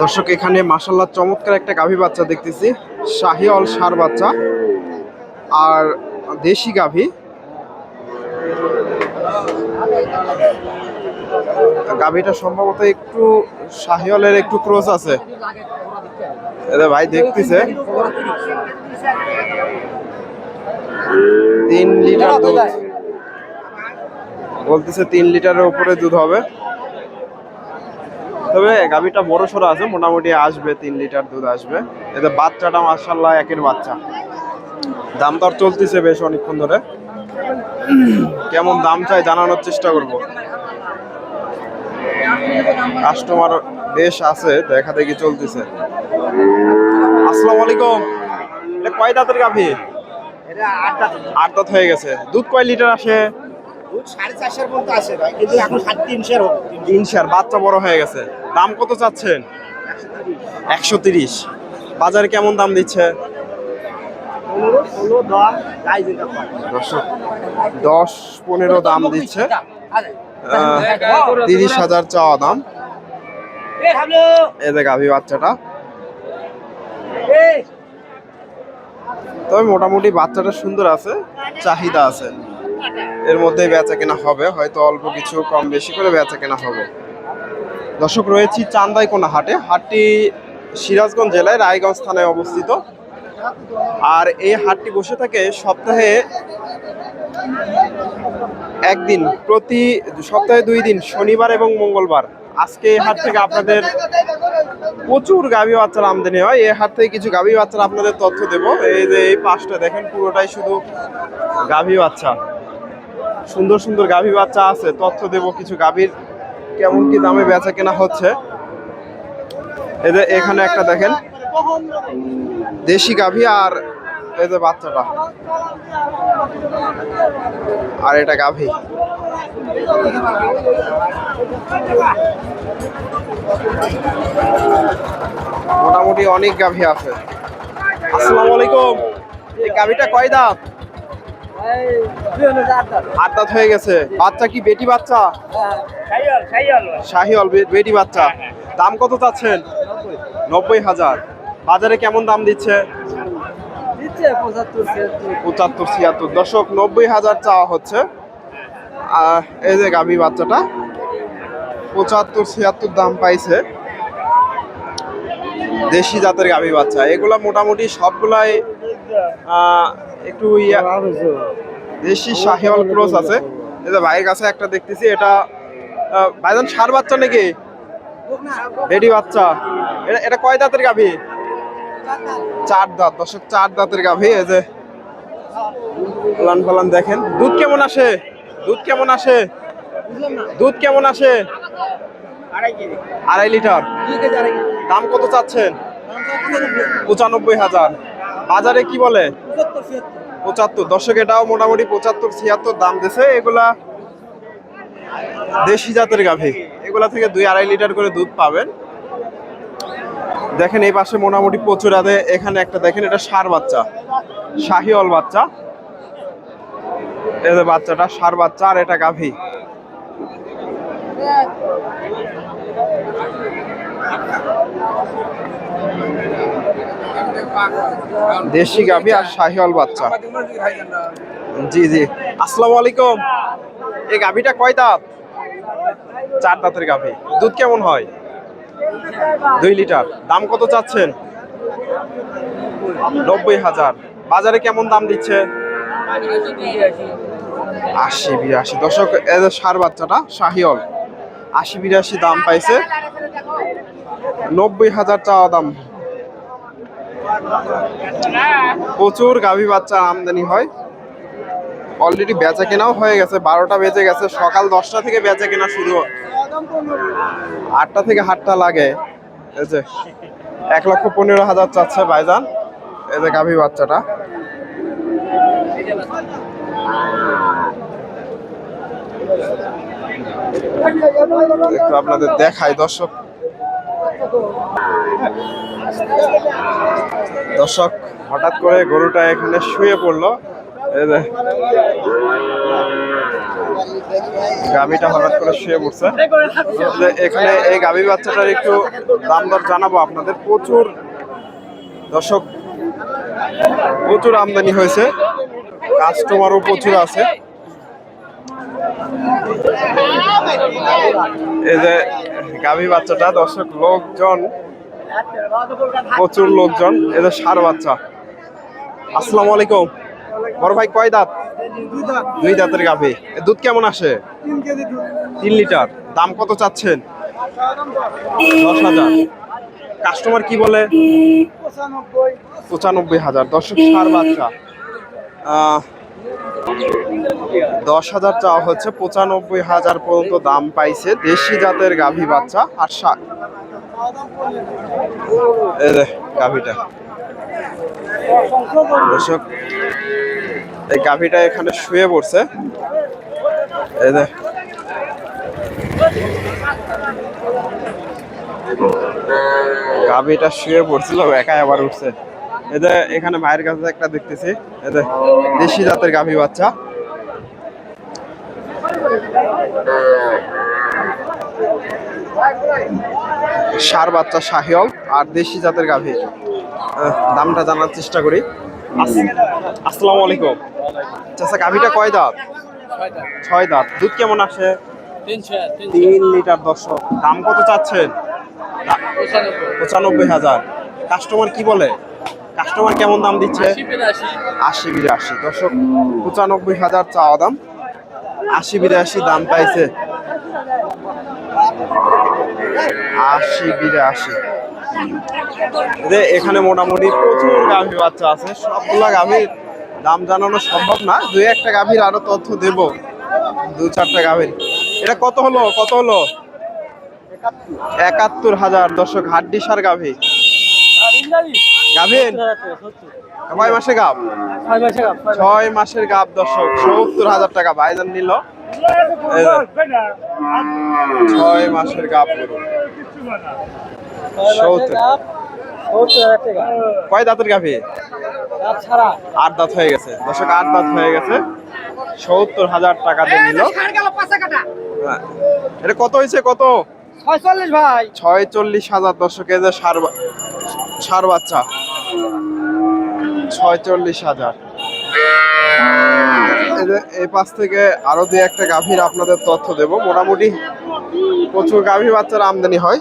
দর্শক, এখানে মাসাল্লাহ চমৎকার একটা গাভী বাচ্চা দেখতেছি শাহিওয়াল সার বাচ্চা আর দেশি গাভী। গাভীটা সম্ভবত একটু শাহিওয়ালের একটু ক্রোস আছে। ভাই দেখতেছে। তিন লিটার দুধ। বলতেছে তিন লিটারের উপরে দুধ হবে। তবে গাভীটা বড় সড়ো আছে মোটামুটি আসবে তিন লিটার দুধ আসবে। এতে বাচ্চাটা মার্শাল্লাহ একের বাচ্চা। দাম দর চলতেছে বেশ অনেকক্ষণ ধরে। কেমন দাম চাই জানানোর চেষ্টা করব। কাস্টমার বেশ আছে দেখা দেখি চলতেছে। আসসালামু আলাইকুম। এটা কয় দাঁতের গাভী? আট দাঁত হয়ে গেছে। দুধ কয় লিটার আসে? দুধ সাড়ে চারশোর মতো আছে ভাই কিন্তু এখন সাড়ে তিনশোর বাচ্চা বড় হয়ে গেছে। দাম কত চাচ্ছেন? একশো তিরিশ। বাজারে কেমন দাম দিচ্ছে? দশ, পনেরো দাম দিচ্ছে। তিরিশ হাজার চাওয়া দাম। এই যে গাভী বাচ্চাটা। তবে মোটামুটি বাচ্চাটা সুন্দর আছে, চাহিদা আছে। এর মধ্যে বেচা কেনা হবে, হয়তো অল্প কিছু কম বেশি করে বেচা কেনা হবে। দর্শক রয়েছি চান্দাইকোনা হাটে হাটটি সিরাজগঞ্জ জেলায় রায়গঞ্জ থানায় অবস্থিত। আর এই হাটটি বসে থাকে সপ্তাহে একদিন, প্রতি সপ্তাহে দুই দিন, শনিবার এবং মঙ্গলবার। আজকে এই হাট থেকে আপনাদের প্রচুর গাভী বাচ্চার আমদানি হয়। এই হাট থেকে কিছু গাভী বাচ্চার আপনাদের তথ্য দেব। এই যে এই পাশটা দেখেন, পুরোটাই শুধু গাভী বাচ্চা। সুন্দর সুন্দর গাভী বাচ্চা আছে, তথ্য দেব কিছু গাভীর। কেমন কি দামে বেচা কেনা হচ্ছে? এদের এখানে একটা দেখেন। দেশি গাভী আর যে বাচ্চাটা। আর এটা গাভী। মোটামুটি অনেক গাভী আছে। আসসালামু আলাইকুম। এই গাভীটা কয় দাঁত? আট হয়ে গেছে। বাচ্চা কি? বেটি বাচ্চা? শাহিওয়াল বেটি বাচ্চা। দাম কত চাচ্ছেন? নব্বই হাজার। বাজারে কেমন দাম দিচ্ছে? পঁচাত্তর, ছিয়াত্তর। দশক নব্বই হাজার চাওয়া হচ্ছে। এই যে গাভী বাচ্চাটা। পঁচাত্তর, ছিয়াত্তর দাম পাইছে। দেশি জাতের গাভী বাচ্চা। এগুলা মোটামুটি সবগুলাই একটু দেশি শাহিওয়াল ক্রস আছে। এই যে ভাইয়ের কাছে একটা দেখতেছি, এটা ভাইজান সার বাচ্চা নাকি? বেডি বাচ্চা। এটা এটা কয় দাঁতের গাভী? চার দাঁত দশক চার দাঁতের গাভী, এই যে। ফলান ফলান দেখেন। দুধ কেমন আসে? দুধ কেমন আসে? দুধ কেমন আসে? আড়াই লিটার। দাম কত চাচ্ছেন? পঁচানব্বই হাজার। বাজারে কি বলে? পঁচাত্তর দর্শক এটাও মোটামুটি পঁচাত্তর ছিয়াত্তর দাম দিছে। এগুলা দেশি জাতের গাভী। এগুলা থেকে দুই আড়াই লিটার করে দুধ পাবেন। দেখেন এই পাশে মোটামুটি প্রচুর আছে। এখানে একটা দেখেন এটা সার বাচ্চা। শাহিওয়াল বাচ্চা। এদের বাচ্চাটা সার বাচ্চা আর এটা গাভী। দেশি গাভী আর শাহিওয়াল বাচ্চা। জি জি। আসসালামু আলাইকুম। এই গাভীটা কয় দাঁত? চার দাঁতের গাভী। দুধ কেমন হয়? দুই লিটার। দাম কত চাচ্ছেন? নব্বই হাজার। বাজারে কেমন দাম দিচ্ছে? আশি, বিরাশি। দশক সার বাচ্চাটা শাহিওল আশি, বিরাশি দাম পাইছে। নব্বই হাজার চাওয়া দাম। প্রচুর গাভী বাচ্চা আমদানি হয়। অলরেডি বেচা কেনাও হয়ে গেছে, বারোটা বেজে গেছে, সকাল দশটা থেকে বেচা কেনা শুরু আটটা থেকে হাটটা লাগে। এই যে, এক লক্ষ পনেরো হাজার চাচ্ছে ভাইজান, এই যে গাভী বাচ্চাটা। একটু আপনাদের দেখাই দর্শক। দর্শক, হঠাৎ করে গরুটা এখানে শুয়ে পড়ল। গাভিটা হঠাৎ করে শুয়ে পড়ছে। এখানে এই গাভী বাচ্চাটার একটু দাম দর জানাব আপনাদের। প্রচুর দর্শক, প্রচুর আমদানি হয়েছে। কাস্টমারও প্রচুর আছে। এই যে গাভী বাচ্চাটা, দর্শক, লোকজন প্রচুর লোকজন এদের সার বাচ্চা। আসসালামু আলাইকুম। বড় ভাই কয় দাঁত? দুই দাঁতের গাভী। দুধ কেমন আসে? তিন লিটার। দাম কত চাচ্ছেন? দশ হাজার। কাস্টমার কি বলে? পঁচানব্বই হাজার। দর্শক, সার বাচ্চা। দশ হাজার চাওয়া হচ্ছে। পঁচানব্বই হাজার পর্যন্ত দাম পাইছে দেশি জাতের গাভী বাচ্চা আর যে গাভীটা। দর্শক, এই গাভীটা এখানে শুয়ে পড়ছে। এই যে। গাভীটা শুয়ে পড়ছিল একাই আবার উঠছে। এদের এখানে ভাইয়ের কাছে একটা দেখতেছি। এদের দেশি জাতের গাভী বাচ্চা। সার বাচ্চা শাহিয়ল আর দেশি জাতের গাভী। দামটা জানার চেষ্টা করি। আস- আসসালামু আলাইকুম। চাচা গাভীটা কয় দাঁত? ছয় দাঁত। দুধ কেমন আসে? তিন লিটার দর্শক। দাম কত চাচ্ছেন? পঁচানব্বই হাজার। কাস্টমার কি বলে? কাস্টমার কেমন দাম দিচ্ছে? আশি বিরাশি। দর্শক পঁচানব্বই হাজার চাওয়া দাম। আশি বিরাশি দাম পাইছে। আশি বিরাশি। যে এখানে মোটামুটি প্রচুর গাভী বাচ্চা আছে। সবগুলা গাভীর দাম জানানো সম্ভব না। দুই একটা গাভীর আরও তথ্য দেব। দু চারটা গাভীর। এটা কত হলো? কত হলো? একাত্তর হাজার। দর্শক হাড্ডি সার গাভী। গাভীর? কয় মাসে গাভ। ছয় মাসের গাভ দর্শক। সত্তর হাজার টাকা ভাইজান নিল। ছয় মাসের গরু সত্তর। কয় দাঁতের গাভী আট দাঁত হয়ে গেছে। দর্শক, আট দাঁত হয়ে গেছে। সত্তর হাজার টাকা দিয়ে নিল। হ্যাঁ। এটা কত হয়েছে কত? ছয়চল্লিশ ভাই ছয় চল্লিশ হাজার দর্শকে যে সার সার বাচ্চা। ছয় চল্লিশ হাজার। এই পাশ থেকে আরও দু একটা গাভীর আপনাদের তথ্য দেব। মোটামুটি প্রচুর গাভী বাচ্চার আমদানি হয়।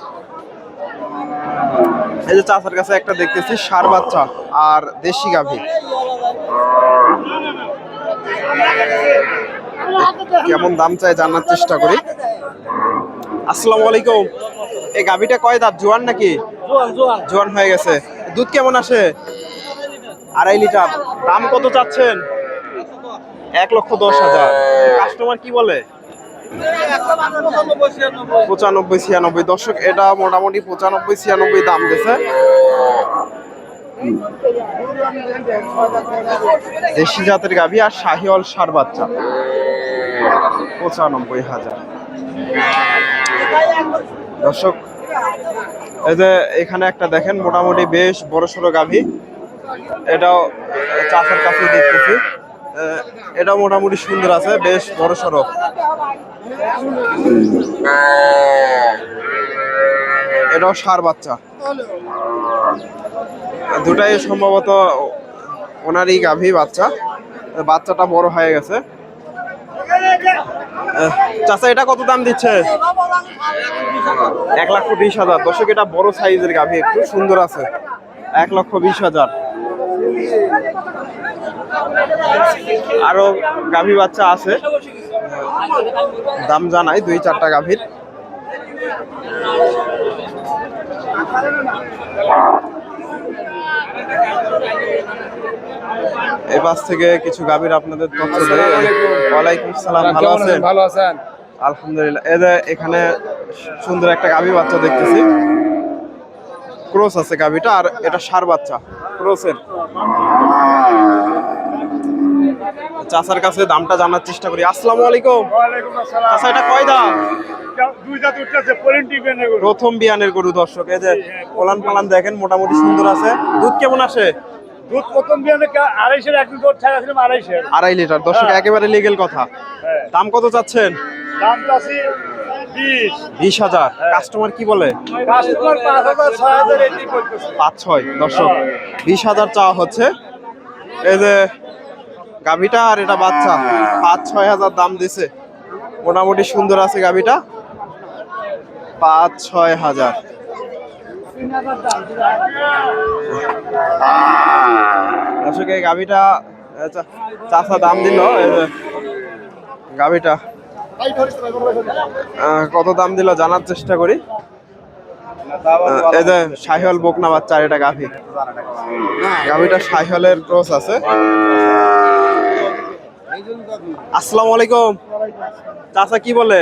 এই যে চাচার কাছে একটা দেখতেছি সার বাচ্চা আর দেশি গাভী কেমন দাম চাই জানার চেষ্টা করি। আসসালামু আলাইকুম। এই গাভীটা কয় দাঁত জোয়ান নাকি? জোয়ান হয়ে গেছে। দুধ কেমন আসে? আড়াই লিটার। দাম কত চাচ্ছেন? এক লক্ষ দশ হাজার। কাস্টমার কি বলে? পঁচানব্বই, ছিয়ানব্বই। দর্শক, এটা মোটামুটি পঁচানব্বই, ছিয়ানব্বই দাম দিছে দেশি জাতের গাভী আর শাহিওয়াল সার বাচ্চা। পঁচানব্বই হাজার। দর্শক, এই যে এখানে একটা দেখেন, মোটামুটি বেশ বড় সড়ো গাভী। এটাও চাষের কাছে দেখতেছি। এটাও মোটামুটি সুন্দর আছে, বেশ বড় সড়ক। এটাও সার বাচ্চা। দুটাই সম্ভবত ওনারই গাভী বাচ্চা। বাচ্চাটা বড় হয়ে গেছে। চাচা, এটা কত দাম দিচ্ছে? এক লক্ষ বিশ হাজার। দর্শক, এটা বড় সাইজের গাভী, একটু সুন্দর আছে। এক লক্ষ বিশ হাজার। আরও গাভী বাচ্চা আছে। দাম জানাই দুই চারটা গাভীর। এই পাশ থেকে কিছু গাভীর আপনাদের তথ্য দেয় ওয়ালাইকুম সালাম ভালো আছেন? ভালো আছেন। আলহামদুলিল্লাহ। এদের এখানে সুন্দর একটা গাভী বাচ্চা দেখতেছি। ক্রোস আছে গাভীটা আর এটা সার বাচ্চা। ক্রোসের চাচার কাছে দামটা জানার চেষ্টা করি। আসসালামু আলাইকুম। আসসালাম। চাচা এটা কয় দাম প্রথম বিয়ানের গরু দর্শক এই যে ওলান পালান দেখেন মোটামুটি সুন্দর আছে। দুধ কেমন আসে? দুধ প্রথম বিয়ানে আড়াইশের এক দুধ ছাড়া আড়াইশের। আড়াই লিটার দর্শক হ্যাঁ। একেবারে লিগেল কথা। হ্যাঁ। দাম কত চাচ্ছেন? দাম চাচ্ছি বিশ। হাজার। হ্যাঁ। কাস্টমার কি বলে? কাস্টমার পাঁচ ছয় দর্শক। বিশ হাজার চাওয়া হচ্ছে। এই যে গাভিটা আর এটা বাচ্চা পাঁচ ছয় হাজার দাম দিছে। মোটামুটি সুন্দর আছে গাভিটা। পাঁচ ছয় হাজার। দর্শক এই গাভিটা এ, চা- দাম দিল গাভিটা। কত দাম দিল জানার চেষ্টা করি। এই যে সাহিওয়াল বকনা বাচ্চা এটা গাভি। গাভিটা সাহিওয়ালের ক্রস আছে। আসসালামু আলাইকুম। চাচা কি বলে?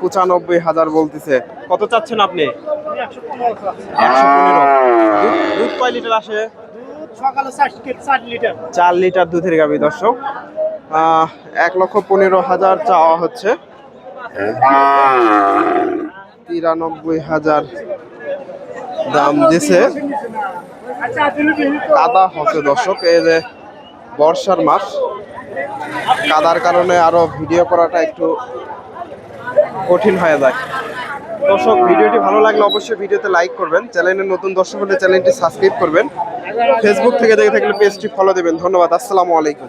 পঁচানব্বই হাজার বলতেছে। কত চাচ্ছেন আপনি? দুধ- কয় লিটার আসে? সকালে চার লিটার দুধের গাভি দর্শক। এক লক্ষ পনেরো হাজার চাওয়া হচ্ছে। তিরানব্বই হাজার দাম দিছে। কাদা হচ্ছে দর্শক, এই যে বর্ষার মাস। কাদার কারণে আরও ভিডিও করাটা একটু কঠিন হয়ে যায়। দর্শক, ভিডিওটি ভালো লাগলে অবশ্যই ভিডিওতে লাইক করবেন। চ্যানেলের নতুন দর্শক হলে চ্যানেলটি সাবস্ক্রাইব করবেন। ফেসবুক থেকে দেখে থাকলে পেজটি ফলো দেবেন। ধন্যবাদ, আসসালামু আলাইকুম।